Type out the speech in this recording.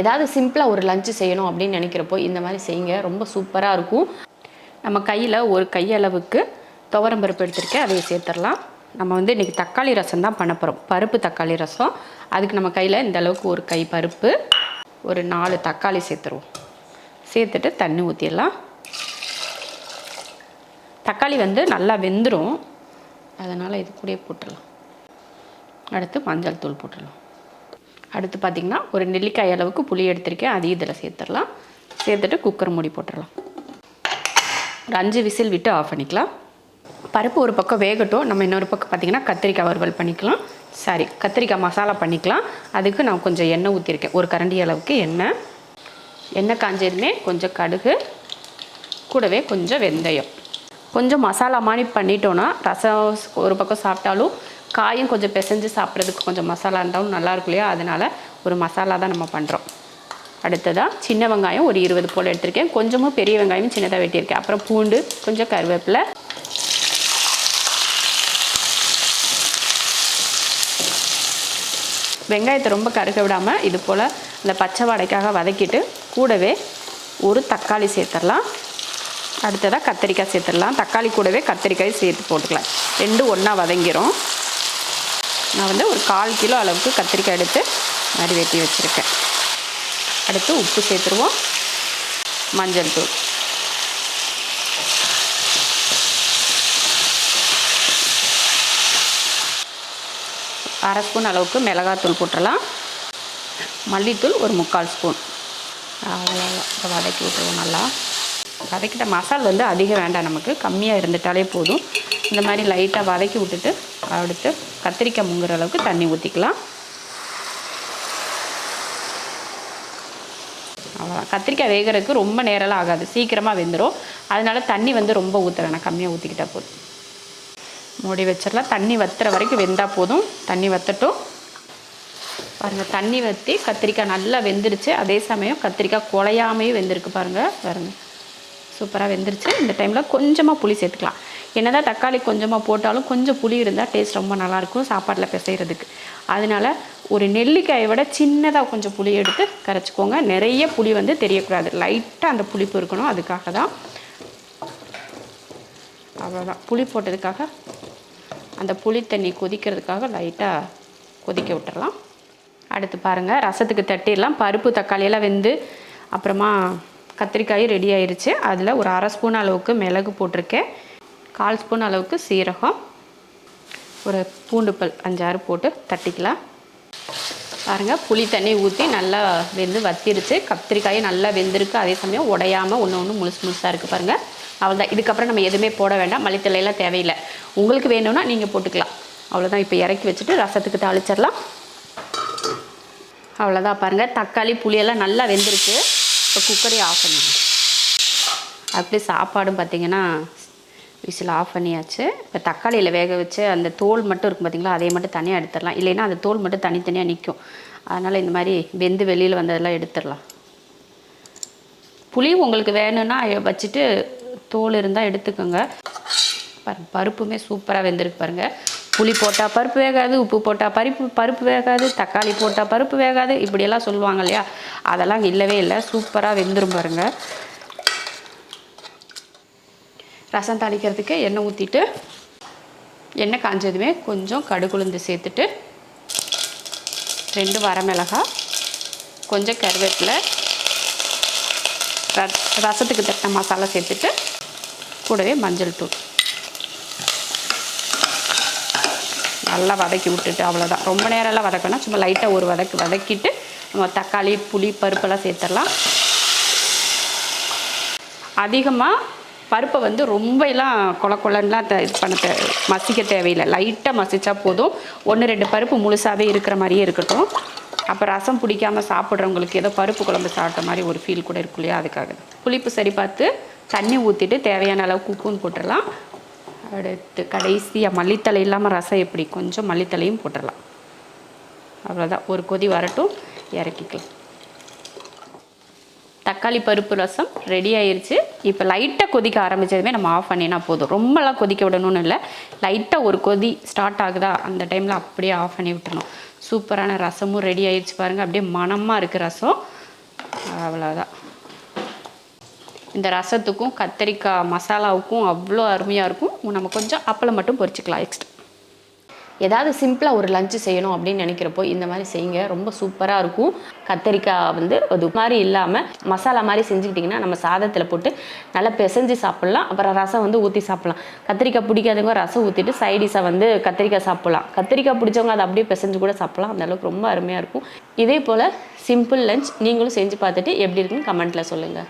ஏதாவது சிம்பிளாக ஒரு லஞ்சு செய்யணும் அப்படின்னு நினைக்கிறப்போ இந்த மாதிரி செய்யுங்க. ரொம்ப சூப்பராக இருக்கும். நம்ம கையில் ஒரு கையளவுக்கு துவரம் பருப்பு எடுத்திருக்கேன். அதையும் சேர்த்துடலாம். நம்ம வந்து இன்றைக்கி தக்காளி ரசம் தான் பண்ண போகிறோம் பருப்பு தக்காளி ரசம். அதுக்கு நம்ம கையில் இந்த அளவுக்கு ஒரு கை பருப்பு ஒரு நாலு தக்காளி சேர்த்துருவோம். சேர்த்துட்டு தண்ணி ஊற்றிடலாம் தக்காளி வந்து நல்லா வெந்துடும் அதனால் இது கூடயே போட்டுடலாம். அடுத்து மஞ்சள் தூள் போட்டுடலாம். அடுத்து பார்த்திங்கன்னா ஒரு நெல்லிக்காய் அளவுக்கு புளி எடுத்திருக்கேன். அதையும் இதில் சேர்த்துடலாம். சேர்த்துட்டு குக்கர் மூடி போட்டுடலாம். ஒரு அஞ்சு விசில் விட்டு ஆஃப் பண்ணிக்கலாம். பருப்பு ஒரு பக்கம் வேகட்டும். நம்ம இன்னொரு பக்கம் பார்த்திங்கன்னா கத்திரிக்காய் வறுவல் பண்ணிக்கலாம். சாரி கத்திரிக்காய் மசாலா பண்ணிக்கலாம். அதுக்கு நான் கொஞ்சம் எண்ணெய் ஊற்றிருக்கேன் ஒரு கரண்டி அளவுக்கு எண்ணெய். எண்ணெய் காஞ்சதுமே கொஞ்சம் கடுகு. கூடவே கொஞ்சம் வெந்தயம். கொஞ்சம் மசாலா மாதிரி பண்ணிட்டோன்னா ரசம் ஒரு பக்கம் சாப்பிட்டாலும் காயும் கொஞ்சம் பிசைஞ்சு சாப்பிட்றதுக்கு கொஞ்சம் மசாலா இருந்தாலும் நல்லா இருக்கும் இல்லையா? அதனால் ஒரு மசாலா தான் நம்ம பண்ணுறோம் அடுத்ததாக சின்ன வெங்காயம் ஒரு இருபது போல் எடுத்திருக்கேன். கொஞ்சமும் பெரிய வெங்காயமும் சின்னதாக வெட்டியிருக்கேன். அப்புறம் பூண்டு கொஞ்சம் கருவேப்பிலை. வெங்காயத்தை ரொம்ப கருக விடாமல் இது போல் இந்த பச்சை வாடைக்காக வதக்கிட்டு கூடவே ஒரு தக்காளி சேர்த்துடலாம். அடுத்ததாக கத்திரிக்காய் சேர்த்துடலாம். தக்காளி கூடவே கத்திரிக்காய் சேர்த்து போட்டுக்கலாம். ரெண்டும் ஒன்றா வதங்கிரும். நான் வந்து ஒரு கால் கிலோ அளவுக்கு கத்திரிக்காய் எடுத்து மாதிரி வெட்டி வச்சுருக்கேன். அடுத்து உப்பு சேர்த்துருவோம். மஞ்சள் தூள். அரை ஸ்பூன் அளவுக்கு மிளகாத்தூள் போட்டுடலாம். மல்லித்தூள் ஒரு முக்கால் ஸ்பூன். அவ்வளோதான் இப்போ வதக்கி விட்டுருவோம் நல்லா. வதக்கிட்ட மசால் வந்து அதிகம் வேண்டாம் நமக்கு. கம்மியாக இருந்துட்டாலே போதும். இந்த மாதிரி லைட்டாக வதக்கி விட்டுட்டு அடுத்து கத்திரிக்காய் முங்குற அளவுக்கு தண்ணி ஊற்றிக்கலாம் அவ்வளோதான் கத்திரிக்காய் வேகிறதுக்கு ரொம்ப நேரம்லாம் ஆகாது. சீக்கிரமாக வெந்துடும் அதனால தண்ணி வந்து ரொம்ப ஊற்ற வேணாம் கம்மியாக ஊற்றிக்கிட்டால் போதும். மூடி வச்சிடலாம். தண்ணி வத்துற வரைக்கும் வெந்தால் போதும். தண்ணி வத்தட்டும். பாருங்கள் தண்ணி வற்றி கத்திரிக்காய் நல்லா வெந்துருச்சு. அதே சமயம் கத்திரிக்காய் குழையாமையும் வெந்திருக்கு பாருங்கள் பாருங்கள் சூப்பராக வெந்துருச்சு. இந்த டைமில் கொஞ்சமாக புளி சேர்த்துக்கலாம். என்னதான் தக்காளி கொஞ்சமாக போட்டாலும் கொஞ்சம் புளி இருந்தால் டேஸ்ட் ரொம்ப நல்லாயிருக்கும் சாப்பாட்டில் பிசைகிறதுக்கு அதனால ஒரு நெல்லிக்காயை விட சின்னதாக கொஞ்சம் புளி எடுத்து கரைச்சிக்கோங்க. நிறைய புளி வந்து தெரியக்கூடாது. லைட்டாக அந்த புளிப்பு இருக்கணும். அதுக்காக தான் அவ்வளோதான் புளி போட்டதுக்காக அந்த புளி தண்ணி கொதிக்கிறதுக்காக லைட்டாக கொதிக்க விட்டுறலாம். அடுத்து பாருங்கள் ரசத்துக்கு தட்டிடலாம். பருப்பு தக்காளியெல்லாம் வெந்து அப்புறமா கத்திரிக்காயும் ரெடி ஆயிடுச்சு அதில் ஒரு அரை ஸ்பூன் அளவுக்கு மிளகு போட்டிருக்கேன். கால் ஸ்பூன் அளவுக்கு சீரகம். ஒரு பூண்டு பல் அஞ்சாறு போட்டு தட்டிக்கலாம். பாருங்கள் புளி தண்ணி ஊற்றி நல்லா வெந்து வத்திருச்சு. கத்திரிக்காயும் நல்லா வெந்திருக்கு. அதே சமயம் உடையாமல் ஒன்று ஒன்று முழுசு முழுசாக இருக்குது பாருங்கள் அவ்வளோதான் இதுக்கப்புறம் நம்ம எதுவுமே போட வேண்டாம். மளித்தலையெல்லாம் தேவையில்லை. உங்களுக்கு வேணும்னா நீங்கள் போட்டுக்கலாம். அவ்வளோதான் இப்போ இறக்கி வச்சுட்டு ரசத்துக்கு தாளிச்சிடலாம். அவ்வளோதான் பாருங்கள் தக்காளி புளியெல்லாம் நல்லா வெந்திருக்கு. இப்போ குக்கரை ஆஃப் பண்ணிடுங்க அப்படி சாப்பாடும் பார்த்திங்கன்னா விசில் ஆஃப் பண்ணியாச்சு. இப்போ தக்காளியில் வேக வச்சு அந்த தோல் மட்டும் இருக்கும் பார்த்தீங்களா அதை மட்டும் தனியாக எடுத்துடலாம். இல்லைன்னா அந்த தோல் மட்டும் தனித்தனியாக நிற்கும் அதனால் இந்த மாதிரி வெந்து வெளியில் வந்ததெல்லாம் எடுத்துடலாம். புளி உங்களுக்கு வேணும்னா வச்சுட்டு தோல் இருந்தால் எடுத்துக்கோங்க. பாருங்க பருப்புமே சூப்பராக வெந்திருக்கு பாருங்கள் புளி போட்டால் பருப்பு வேகாது உப்பு போட்டால் பருப்பு பருப்பு வேகாது தக்காளி போட்டால் பருப்பு வேகாது இப்படியெல்லாம் சொல்லுவாங்க இல்லையா? அதெல்லாம் இல்லவே இல்லை சூப்பராக வெந்துரும் பாருங்கள் ரசம் தாளிக்கிறதுக்கு எண்ணெய் ஊற்றிட்டு எண்ணெய் காஞ்சதுமே கொஞ்சம் கடுகுளுந்து சேர்த்துட்டு ரெண்டு வரமிளகாய் கொஞ்சம் கருவேப்பிலை ரசத்துக்கு தட்ட மசாலா சேர்த்துட்டு கூடவே மஞ்சள் தூள். நல்லா வதக்கி விட்டுட்டு அவ்வளோதான் ரொம்ப நேரம்லாம் வதக்கணும் சும்மா லைட்டாக ஒரு வதக்கு வதக்கிட்டு நம்ம தக்காளி புளி பருப்பெல்லாம் சேர்த்துடலாம். அதிகமாக பருப்பை வந்து ரொம்ப எல்லாம் கொல கொலன்லாம் த இது பண்ண தே மசிக்க தேவையில்லை. லைட்டாக மசித்தா போதும். ஒன்று ரெண்டு பருப்பு முழுசாகவே இருக்கிற மாதிரியே இருக்கட்டும். அப்போ ரசம் பிடிக்காமல் சாப்பிட்றவங்களுக்கு ஏதோ பருப்பு குழம்பு சாப்பிட்ட மாதிரி ஒரு ஃபீல் கூட இருக்கும் இல்லையா? அதுக்காக. புளிப்பு சரி பார்த்து தண்ணி ஊற்றிட்டு தேவையான அளவுக்கு உப்புன்னு போட்டுடலாம். அடுத்து கடைசியாக மல்லித்தலை இல்லாமல் ரசம் எப்படி? கொஞ்சம் மல்லித்தலையும் போட்டுடலாம். அவ்வளோதான் ஒரு கொதி வரட்டும். இறக்கிக்கலாம். தக்காளி பருப்பு ரசம் ரெடி ஆயிடுச்சு இப்போ லைட்டாக கொதிக்க ஆரம்பித்ததுமே நம்ம ஆஃப் பண்ணினா போதும். ரொம்பலாம் கொதிக்க விடணும்னு இல்லை. லைட்டாக ஒரு கொதி ஸ்டார்ட் ஆகுதா? அந்த டைமில் அப்படியே ஆஃப் பண்ணி விட்டுணும் சூப்பரான ரசமும் ரெடி ஆயிடுச்சு பாருங்கள் அப்படியே மணமாக இருக்குது ரசம். அவ்வளோதான் இந்த ரசத்துக்கும் கத்தரிக்காய் மசாலாவுக்கும் அவ்வளோ அருமையாக இருக்கும். நம்ம கொஞ்சம் அப்பளம் மட்டும் பொரிச்சிக்கலாம் எக்ஸ்ட்ரா ஏதாவது சிம்பிளாக ஒரு லஞ்சு செய்யணும் அப்படின்னு நினைக்கிறப்போ இந்த மாதிரி செய்யுங்க. ரொம்ப சூப்பராக இருக்கும். கத்தரிக்காய் வந்து அது மாதிரி இல்லாமல் மசாலா மாதிரி செஞ்சுக்கிட்டிங்கன்னா நம்ம சாதத்தில் போட்டு நல்லா பிசைஞ்சு சாப்பிட்லாம். அப்புறம் ரசம் வந்து ஊற்றி சாப்பிட்லாம். கத்திரிக்காய் பிடிக்காதவங்க ரசம் ஊற்றிட்டு சைடிஷாக வந்து கத்திரிக்காய் சாப்பிட்லாம். கத்திரிக்காய் பிடிச்சவங்க அதை அப்படியே பிசைஞ்சு கூட சாப்பிட்லாம். அந்த அளவுக்கு ரொம்ப அருமையாக இருக்கும். இதே போல் சிம்பிள் லஞ்ச் நீங்களும் செஞ்சு பார்த்துட்டு எப்படி இருக்குன்னு கமெண்ட்டில் சொல்லுங்கள்